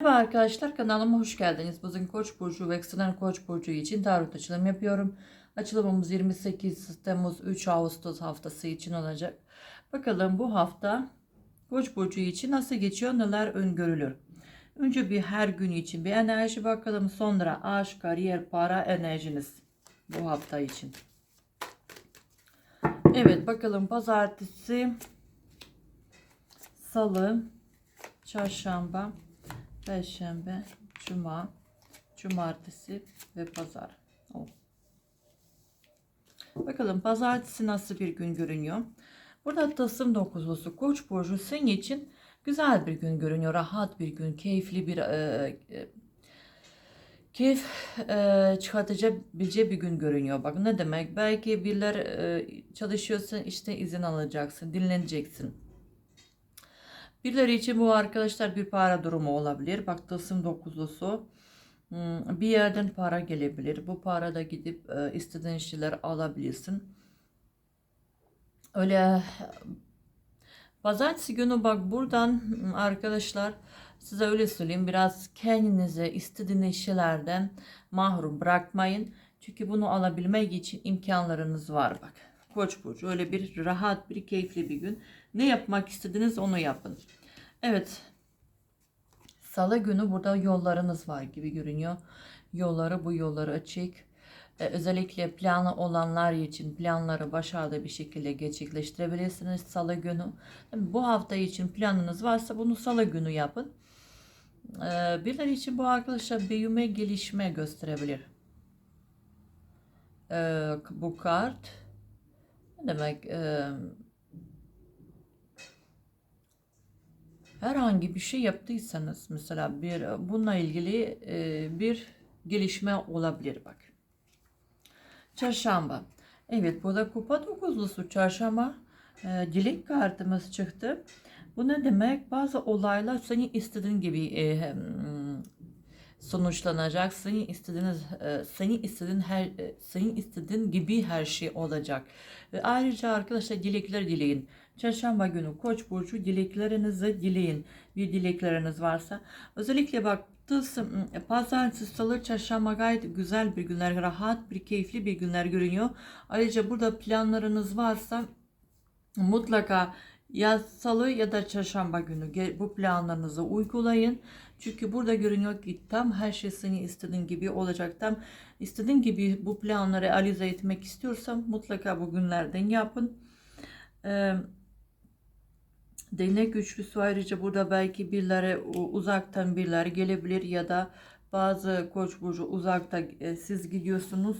Merhaba arkadaşlar kanalıma hoş geldiniz. Bugün Koç burcu ve Eksenen Koç burcu için tarot açılım yapıyorum. Açılımımız 28 Temmuz 3 Ağustos haftası için olacak. Bakalım bu hafta Koç burcu için nasıl geçiyor, neler öngörülür. Önce bir her gün için bir enerji bakalım. Sonra aşk, kariyer, para enerjiniz bu hafta için. Evet bakalım pazartesi, salı, çarşamba, Perşembe, Cuma, Cumartesi ve Pazar. Oh. Bakalım pazartesi nasıl bir gün görünüyor? Burada Tılsım dokuzlusu Koç burcu senin için güzel bir gün görünüyor. Rahat bir gün, keyifli bir e, e, keyif e, çıkartabileceği bir gün görünüyor. Bak ne demek? Belki biriler e, çalışıyorsun işte izin alacaksın, dinleneceksin. Birileri için bu arkadaşlar bir para durumu olabilir. Bak tılsım dokuzlusu hmm, bir yerden para gelebilir. Bu para da gidip e, istediğin şeyler alabilirsin. Öyle pazartesi günü bak buradan hmm, arkadaşlar size öyle söyleyeyim biraz kendinize istediğiniz şeylerden mahrum bırakmayın. Çünkü bunu alabilmek için imkanlarınız var bak. Koç burcu öyle bir rahat bir keyifli bir gün. Ne yapmak istediniz onu yapın. Evet. Salı günü burada yollarınız var gibi görünüyor. Yolları bu yolları açık. Ee, özellikle planı olanlar için planları başarılı bir şekilde gerçekleştirebilirsiniz salı günü. Bu hafta için planınız varsa bunu salı günü yapın. Ee, birileri için bu arkadaşlar büyüme gelişme gösterebilir. Ee, bu kart ne demek? Ee, herhangi bir şey yaptıysanız mesela bir bununla ilgili e, bir gelişme olabilir bak. Çarşamba. Evet burada kupa dokuzlusu çarşamba e, dilek kartımız çıktı. Bu ne demek? Bazı olaylar senin istediğin gibi e, sonuçlanacak. Senin istediğiniz, e, senin istediğin her, e, senin istediğin gibi her şey olacak. Ve ayrıca arkadaşlar dilekler dileyin. Çarşamba günü Koç burcu dileklerinizi dileyin. Bir dilekleriniz varsa. Özellikle bak Tılsım, pazartesi, salı, çarşamba gayet güzel bir günler, rahat bir, keyifli bir günler görünüyor. Ayrıca burada planlarınız varsa mutlaka ya salı ya da çarşamba günü bu planlarınızı uygulayın. Çünkü burada görünüyor ki tam her şey senin istediğin gibi olacak. Tam istediğin gibi bu planları realize etmek istiyorsan mutlaka bu günlerden yapın. Ee, değnek güçlüsü ayrıca burada belki birileri uzaktan birileri gelebilir ya da bazı koç burcu uzakta e, siz gidiyorsunuz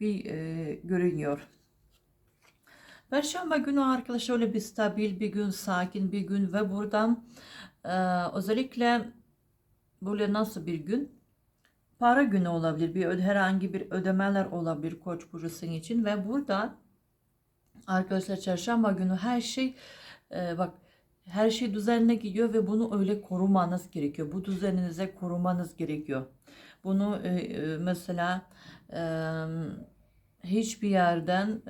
bir e, görünüyor. Perşembe günü arkadaşlar öyle bir stabil bir gün, sakin bir gün ve buradan e, özellikle böyle nasıl bir gün? Para günü olabilir, bir herhangi bir ödemeler olabilir Koç burcu için ve buradan arkadaşlar çarşamba günü her şey e, bak her şey düzenine gidiyor ve bunu öyle korumanız gerekiyor. Bu düzeninize korumanız gerekiyor. Bunu e, e, mesela e, hiçbir yerden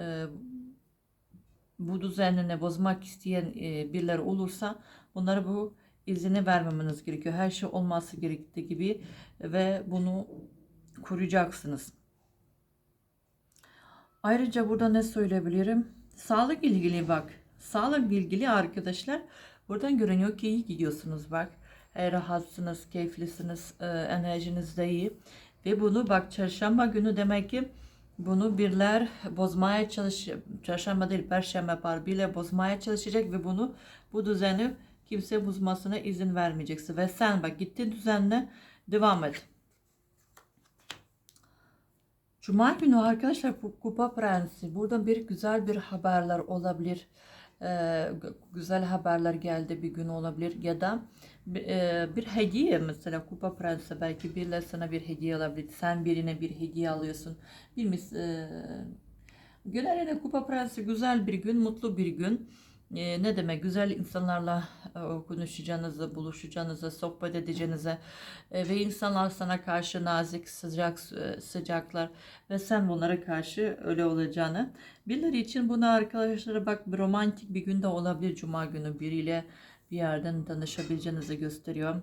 bu düzenini bozmak isteyen e, birileri olursa bunları bu izini vermemeniz gerekiyor. Her şey olması gerektiği gibi ve bunu koruyacaksınız. Ayrıca burada ne söyleyebilirim? Sağlık ilgili bak. Sağlık ilgili arkadaşlar buradan görünüyor ki iyi gidiyorsunuz bak. E, rahatsınız, keyiflisiniz, e, enerjiniz de iyi. Ve bunu bak çarşamba günü demek ki bunu birler bozmaya çalış çarşamba değil perşembe par bile bozmaya çalışacak ve bunu bu düzeni kimse bozmasına izin vermeyeceksin ve sen bak gittin düzenle devam et. Cuma günü arkadaşlar Kupa Prensi burada bir güzel bir haberler olabilir. Ee, güzel haberler geldi bir gün olabilir ya da e, bir hediye mesela Kupa Prensi belki birileri sana bir hediye alabilir. Sen birine bir hediye alıyorsun. Bir mis, e, Genelde Kupa Prensi güzel bir gün, mutlu bir gün. E, ne demek güzel insanlarla e, konuşacağınızı, buluşacağınızı, sohbet edeceğinize e, ve insanlar sana karşı nazik, sıcak e, sıcaklar ve sen bunlara karşı öyle olacağını. Birileri için bunu arkadaşlara bak bir romantik bir günde olabilir Cuma günü biriyle bir yerden tanışabileceğinizi gösteriyor.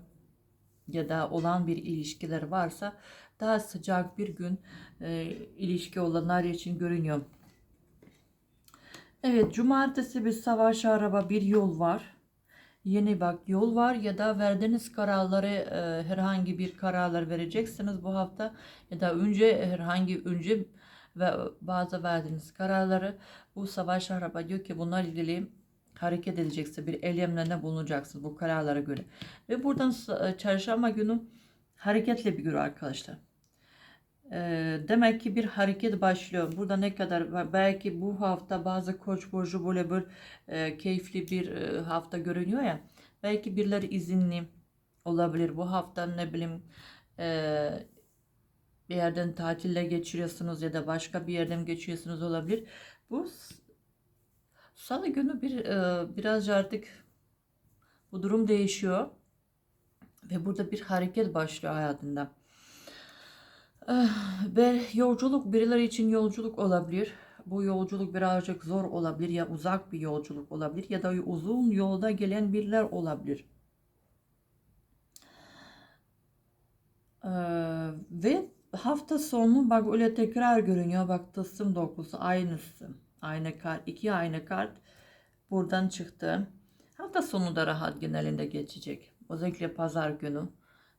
ya da olan bir ilişkiler varsa daha sıcak bir gün e, ilişki olanlar için görünüyor. Evet, cumartesi bir savaş araba bir yol var. Yeni bak yol var ya da verdiğiniz kararları e, herhangi bir kararlar vereceksiniz bu hafta ya da önce herhangi önce ve bazı verdiğiniz kararları bu savaş araba diyor ki bunlar ilgili hareket edecekse bir eylemlerine bulunacaksınız bu kararlara göre. Ve buradan e, çarşamba günü hareketli bir gün arkadaşlar. Ee, demek ki bir hareket başlıyor. Burada ne kadar belki bu hafta bazı koç burcu böyle böyle e, keyifli bir e, hafta görünüyor ya. Belki birileri izinli olabilir. Bu hafta ne bileyim e, bir yerden tatille geçiriyorsunuz ya da başka bir yerden geçiyorsunuz olabilir. Bu salı günü bir e, biraz artık bu durum değişiyor ve burada bir hareket başlıyor hayatında. Ah, Ve yolculuk birileri için yolculuk olabilir. Bu yolculuk birazcık zor olabilir ya uzak bir yolculuk olabilir ya da uzun yolda gelen biriler olabilir. Ee, ve hafta sonu bak öyle tekrar görünüyor. Bak tılsım dokusu aynısı. Aynı kart, iki aynı kart buradan çıktı. Hafta sonu da rahat genelinde geçecek. Özellikle pazar günü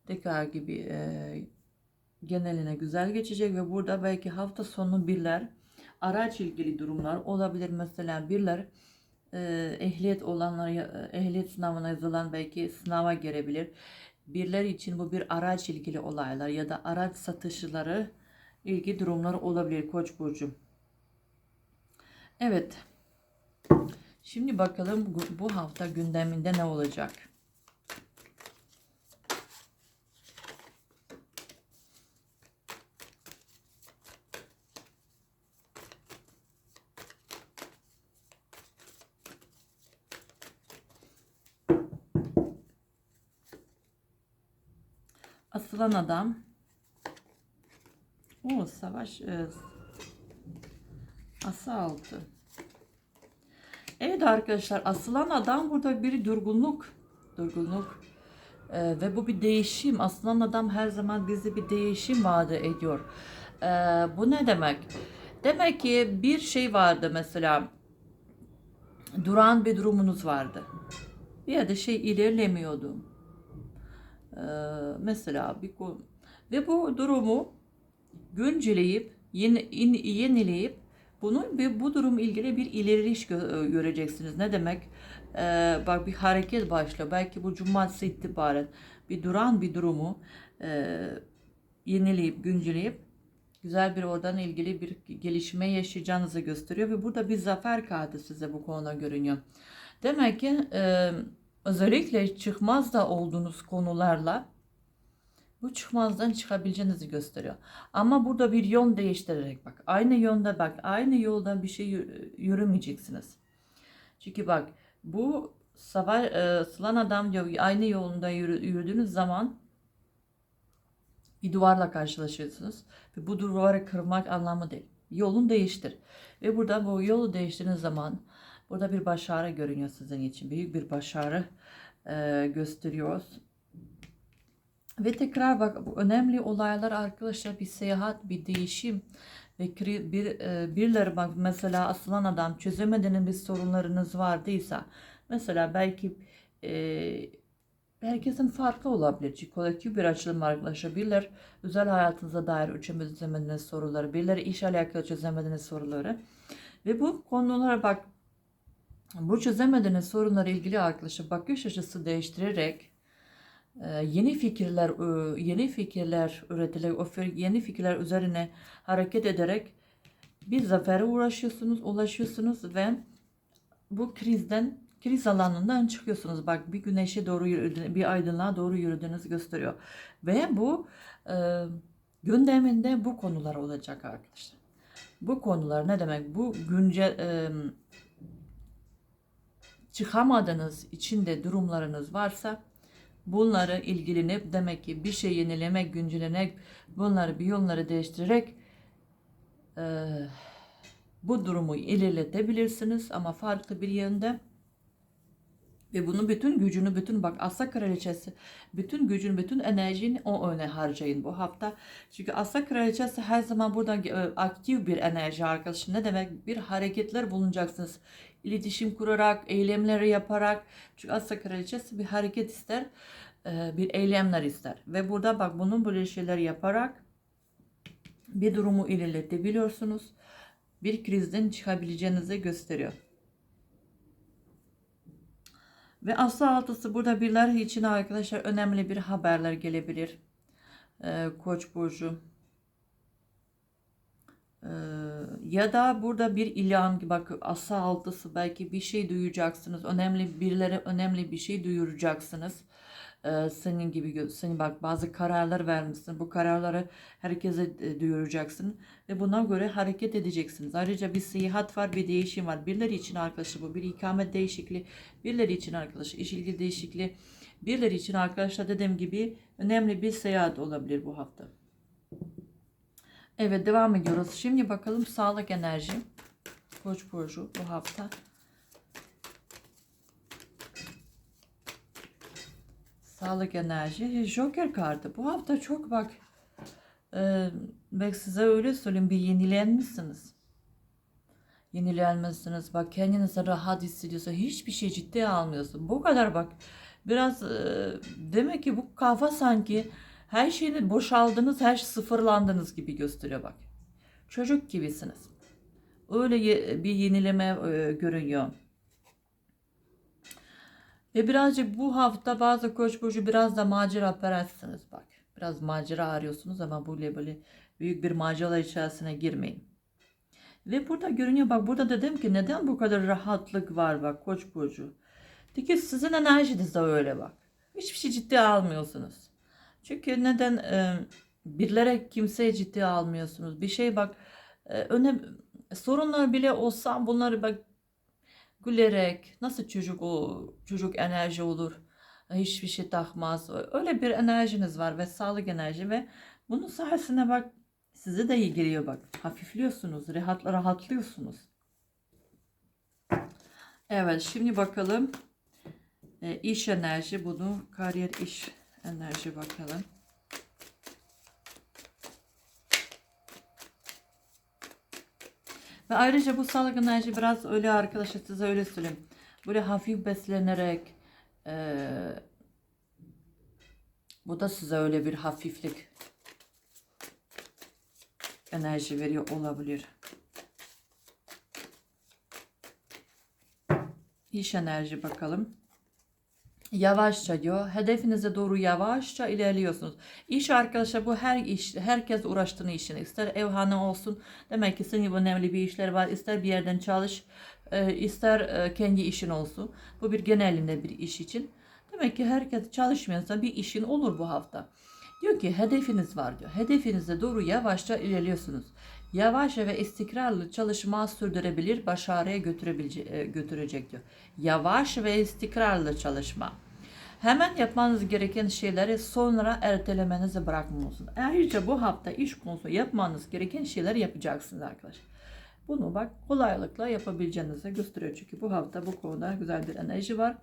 tekrar gibi e, geneline güzel geçecek ve burada belki hafta sonu birler araç ilgili durumlar olabilir. Mesela birler e, ehliyet olanlar ya- ehliyet sınavına yazılan belki sınava girebilir. Birler için bu bir araç ilgili olaylar ya da araç satışları ilgi durumları olabilir Koç burcu. Evet. Şimdi bakalım bu hafta gündeminde ne olacak? Asılan adam. O savaş e, asa altı. Evet arkadaşlar asılan adam burada bir durgunluk. Durgunluk. E, ve bu bir değişim. Asılan adam her zaman bize bir değişim vaat ediyor. E, bu ne demek? Demek ki bir şey vardı mesela. Duran bir durumunuz vardı. Bir yerde şey ilerlemiyordu. Ee, mesela bir konu ve bu durumu günceleyip yeni, yenileyip bunun ve bu durum ilgili bir ilerleyiş gö- göreceksiniz. Ne demek? Ee, bak bir hareket başlıyor. Belki bu cumartesi itibaren bir duran bir durumu e, yenileyip günceleyip güzel bir oradan ilgili bir gelişme yaşayacağınızı gösteriyor ve burada bir zafer kartı size bu konuda görünüyor. Demek ki e, özellikle çıkmaz da olduğunuz konularla bu çıkmazdan çıkabileceğinizi gösteriyor. Ama burada bir yön değiştirerek bak. Aynı yönde bak. Aynı yoldan bir şey yürü- yürümeyeceksiniz. Çünkü bak bu savaş e, sılan adam diyor aynı yolunda yürü- yürüdüğünüz zaman bir duvarla karşılaşıyorsunuz. Ve bu duvarı kırmak anlamı değil. Yolun değiştir. Ve burada bu yolu değiştirdiğiniz zaman burada bir başarı görünüyor sizin için. Büyük bir başarı e, gösteriyor. Ve tekrar bak bu önemli olaylar arkadaşlar bir seyahat, bir değişim ve bir e, birileri bak mesela asılan adam çözemediğiniz bir sorunlarınız vardıysa mesela belki e, herkesin farklı olabilir. Kolektif bir açılım arkadaşlar. Özel hayatınıza dair çözemediğiniz soruları, birileri iş alakalı çözemediğiniz soruları ve bu konulara bak bu çözemediğiniz sorunlara ilgili arkadaşlar bakış açısı değiştirerek e, yeni fikirler e, yeni fikirler üretilerek yeni fikirler üzerine hareket ederek bir zafere uğraşıyorsunuz, ulaşıyorsunuz ve bu krizden kriz alanından çıkıyorsunuz. Bak bir güneşe doğru yürüdüğünüz, bir aydınlığa doğru yürüdüğünüzü gösteriyor. Ve bu e, gündeminde bu konular olacak arkadaşlar. Bu konular ne demek? Bu güncel e, çıkamadığınız içinde durumlarınız varsa bunları ilgilenip demek ki bir şey yenilemek, güncellemek, bunları bir yolları değiştirerek e, bu durumu ilerletebilirsiniz. Ama farklı bir yönde Ve bunun bütün gücünü, bütün bak Asya Kraliçesi, bütün gücün, bütün enerjini o öne harcayın bu hafta. Çünkü Asya Kraliçesi her zaman burada e, aktif bir enerji arkadaşım. Ne demek? Bir hareketler bulunacaksınız. İletişim kurarak, eylemleri yaparak. Çünkü Asya Kraliçesi bir hareket ister, e, bir eylemler ister. Ve burada bak bunun böyle şeyler yaparak bir durumu ilerletebiliyorsunuz. Bir krizden çıkabileceğinizi gösteriyor. Ve aslı altısı burada birileri için arkadaşlar önemli bir haberler gelebilir. Ee, Koç burcu. Ee, ya da burada bir ilan bak aslı altısı belki bir şey duyacaksınız. Önemli birileri önemli bir şey duyuracaksınız. Ee, senin gibi senin bak bazı kararlar vermişsin. Bu kararları herkese e, duyuracaksın ve buna göre hareket edeceksiniz. Ayrıca bir seyahat var, bir değişim var. Birileri için arkadaşlar bu bir ikamet değişikliği, birileri için arkadaşlar iş ilgi değişikliği, birileri için arkadaşlar dediğim gibi önemli bir seyahat olabilir bu hafta. Evet devam ediyoruz. Şimdi bakalım sağlık enerji. Koç burcu bu hafta. Sağlık enerji. Joker kartı. Bu hafta çok bak. E, bak size öyle söyleyeyim. Bir yenilenmişsiniz. Yenilenmişsiniz. Bak kendinizi rahat hissediyorsa hiçbir şey ciddiye almıyorsun. Bu kadar bak. Biraz e, demek ki bu kafa sanki her şeyini boşaldınız, her şey sıfırlandınız gibi gösteriyor bak. Çocuk gibisiniz. Öyle bir yenileme e, görünüyor. Ve birazcık bu hafta bazı koç burcu biraz da macera perestsiniz bak. Biraz macera arıyorsunuz ama böyle böyle büyük bir macera içerisine girmeyin. Ve burada görünüyor bak burada dedim ki neden bu kadar rahatlık var bak koç burcu. Çünkü sizin enerjiniz de öyle bak. Hiçbir şey ciddiye almıyorsunuz. Çünkü neden e, birilere kimseye ciddiye almıyorsunuz. Bir şey bak e, önem sorunlar bile olsa bunları bak gülerek nasıl çocuk o çocuk enerji olur? Hiçbir şey takmaz. Öyle bir enerjiniz var ve sağlık enerji ve bunun sayesinde bak size de iyi geliyor bak. Hafifliyorsunuz rahat rahatlıyorsunuz. Evet şimdi bakalım. E, iş enerji bunu kariyer iş enerji bakalım Ve ayrıca bu sağlık enerji biraz öyle arkadaşlar size öyle söyleyeyim. Böyle hafif beslenerek eee, bu da size öyle bir hafiflik enerji veriyor olabilir. İş enerji bakalım. Yavaşça diyor. Hedefinize doğru yavaşça ilerliyorsunuz. İş arkadaşlar bu her iş, herkes uğraştığını işini ister evhane olsun. Demek ki senin önemli bir işler var. İster bir yerden çalış, e, ister e, kendi işin olsun. Bu bir genelinde bir iş için. Demek ki herkes çalışmıyorsa bir işin olur bu hafta. Diyor ki hedefiniz var diyor. Hedefinize doğru yavaşça ilerliyorsunuz. Yavaşça ve istikrarlı çalışma sürdürebilir, başarıya e, götürecek diyor. Yavaş ve istikrarlı çalışma. Hemen yapmanız gereken şeyleri sonra ertelemenizi bırakmıyorsunuz. Ayrıca bu hafta iş konusu yapmanız gereken şeyler yapacaksınız arkadaşlar. Bunu bak kolaylıkla yapabileceğinizi gösteriyor. Çünkü bu hafta bu konuda güzel bir enerji var.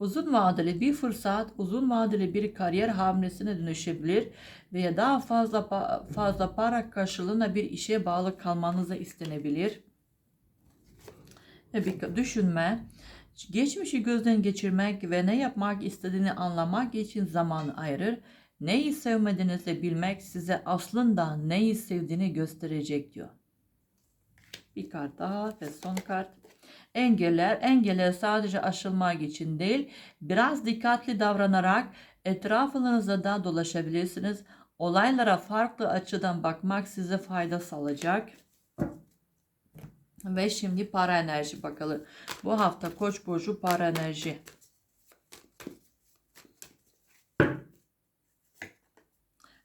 Uzun vadeli bir fırsat, uzun vadeli bir kariyer hamlesine dönüşebilir veya daha fazla fazla para karşılığında bir işe bağlı kalmanızı istenebilir. Bir düşünme, geçmişi gözden geçirmek ve ne yapmak istediğini anlamak için zaman ayırır. Neyi sevmediğinizi bilmek size aslında neyi sevdiğini gösterecek diyor. Bir kart daha ve son kart. Engeller, engeller sadece aşılmak için değil, biraz dikkatli davranarak etrafınızda da dolaşabilirsiniz. Olaylara farklı açıdan bakmak size fayda sağlayacak. Ve şimdi para enerji bakalım. Bu hafta Koç burcu para enerji.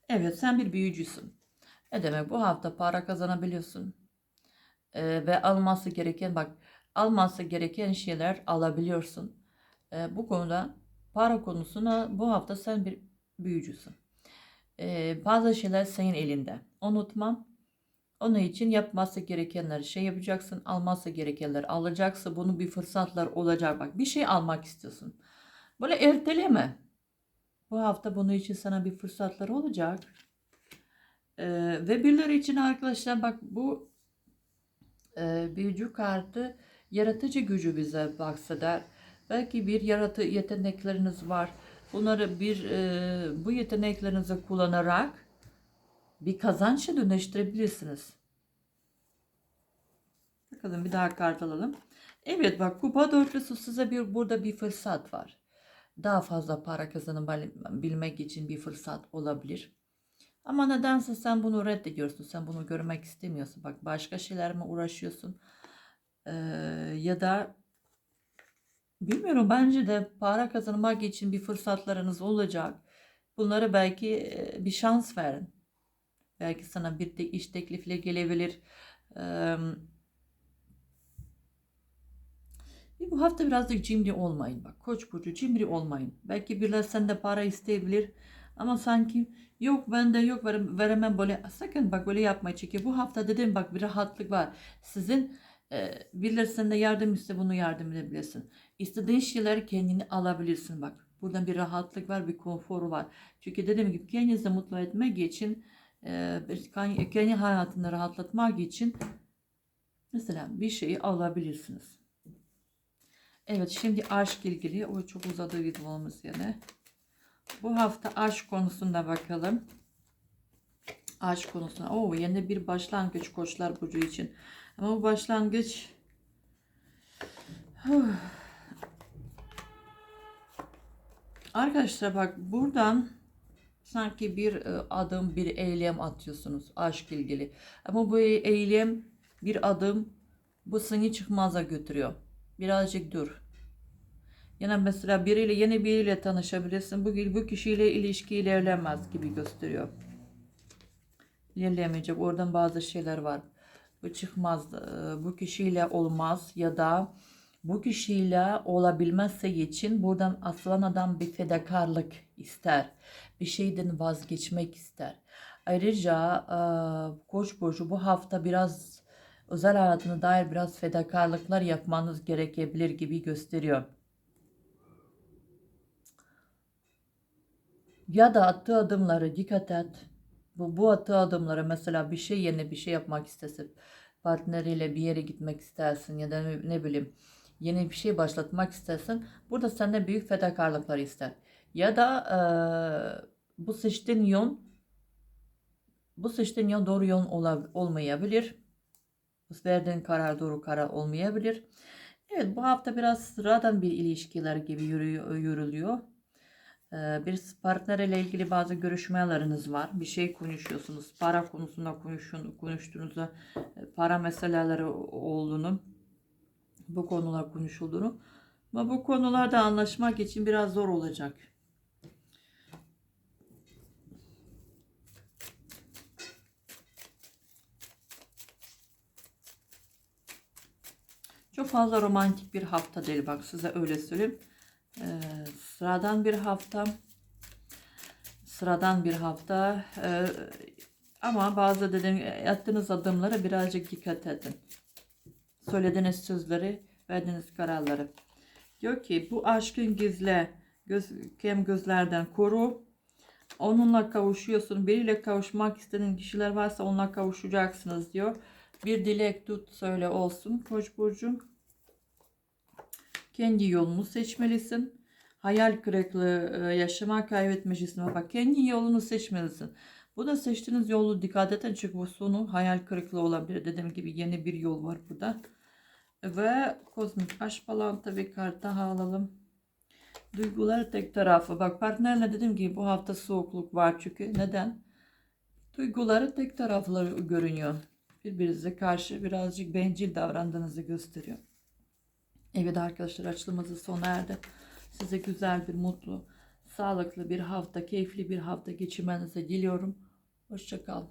Evet sen bir büyücüsün. Ne demek bu hafta para kazanabiliyorsun. Ee, ve alması gereken bak alması gereken şeyler alabiliyorsun. Ee, bu konuda para konusuna bu hafta sen bir büyücüsün. Ee, bazı şeyler senin elinde. Unutma. Onun için yapması gerekenleri şey yapacaksın, alması gerekenleri alacaksın. Bunu bir fırsatlar olacak. Bak bir şey almak istiyorsun. Böyle erteleme. Bu hafta bunun için sana bir fırsatlar olacak. Ee, ve birileri için arkadaşlar bak bu e, büyücü kartı yaratıcı gücü bize bahseder. Belki bir yaratı yetenekleriniz var. Bunları bir e, bu yeteneklerinizi kullanarak bir kazançla dönüştürebilirsiniz. Bakalım bir daha kart alalım. Evet bak kupa dörtlüsü size bir burada bir fırsat var. Daha fazla para kazanabilmek için bir fırsat olabilir. Ama nedense sen bunu reddediyorsun. Sen bunu görmek istemiyorsun. Bak başka şeylerle uğraşıyorsun. Ya da bilmiyorum bence de para kazanmak için bir fırsatlarınız olacak. Bunlara belki bir şans verin. Belki sana bir de iş teklifle gelebilir. Ee, bu hafta birazcık cimri olmayın. Bak koç burcu cimri olmayın. Belki birileri sende para isteyebilir. Ama sanki yok bende yok verem- veremem böyle. Sakın bak böyle yapmayın. Çünkü bu hafta dedim bak bir rahatlık var. Sizin e, birileri sende yardım iste bunu yardım edebilirsin. İstediğin şeyleri kendini alabilirsin bak. Buradan bir rahatlık var, bir konfor var. Çünkü dediğim gibi kendinizi mutlu etmek için, e, kendi hayatını rahatlatmak için mesela bir şeyi alabilirsiniz. Evet şimdi aşk ilgili o çok uzadı videomuz yine. Bu hafta aşk konusunda bakalım. Aşk konusuna. Oo yeni bir başlangıç koçlar burcu için. Ama bu başlangıç. Arkadaşlar bak buradan sanki bir e, adım bir eylem atıyorsunuz aşk ilgili. Ama bu eylem bir adım bu seni çıkmaza götürüyor. Birazcık dur. Yine mesela biriyle yeni biriyle tanışabilirsin. Bu, bu kişiyle ilişki ilerlemez gibi gösteriyor. İlerlemeyecek. Oradan bazı şeyler var. Çıkmaz. e, Bu kişiyle olmaz ya da bu kişiyle olabilmezse için buradan aslan adam bir fedakarlık ister. Bir şeyden vazgeçmek ister. Ayrıca e, Koç burcu bu hafta biraz özel hayatına dair biraz fedakarlıklar yapmanız gerekebilir gibi gösteriyor. Ya da attığı adımları dikkat et. Bu, bu attığı adımlara mesela bir şey yerine bir şey yapmak istesin. Partneriyle bir yere gitmek istersin ya da ne, ne bileyim yeni bir şey başlatmak istersin. Burada senden büyük fedakarlıklar ister. Ya da e, bu seçtiğin yön bu seçtiğin yön doğru yön ola- olmayabilir. Verdiğin karar doğru karar olmayabilir. Evet bu hafta biraz sıradan bir ilişkiler gibi yürüyor, yürülüyor. Ee, Bir partner ile ilgili bazı görüşmeleriniz var. Bir şey konuşuyorsunuz. Para konusunda konuşun, konuştuğunuzda e, para meseleleri olduğunu, bu konular konuşulduğunu. Ama bu konularda anlaşmak için biraz zor olacak. Çok fazla romantik bir hafta değil bak size öyle söyleyeyim. Ee, sıradan bir hafta. Sıradan bir hafta. Ee, ama bazı dedim attığınız adımlara birazcık dikkat edin. Söylediğiniz sözleri, verdiğiniz kararları. Diyor ki bu aşkın gizle, göz, kem gözlerden koru. Onunla kavuşuyorsun. Biriyle kavuşmak istediğin kişiler varsa onunla kavuşacaksınız diyor. Bir dilek tut söyle olsun Koç burcu. Kendi yolunu seçmelisin. Hayal kırıklığı e, yaşama kaybetmeyeceksin. Bak kendi yolunu seçmelisin. Bu da seçtiğiniz yolu dikkat edin çünkü bu sonu hayal kırıklığı olabilir. Dediğim gibi yeni bir yol var burada. Ve kozmik aşk falan tabii kart daha alalım. Duygular tek tarafı. Bak partnerle dediğim gibi bu hafta soğukluk var çünkü. Neden? Duyguları tek taraflı görünüyor. Birbirinize karşı birazcık bencil davrandığınızı gösteriyor. Evet arkadaşlar açılımımız sona erdi. Size güzel bir mutlu, sağlıklı bir hafta, keyifli bir hafta geçirmenizi diliyorum. Hoşçakalın.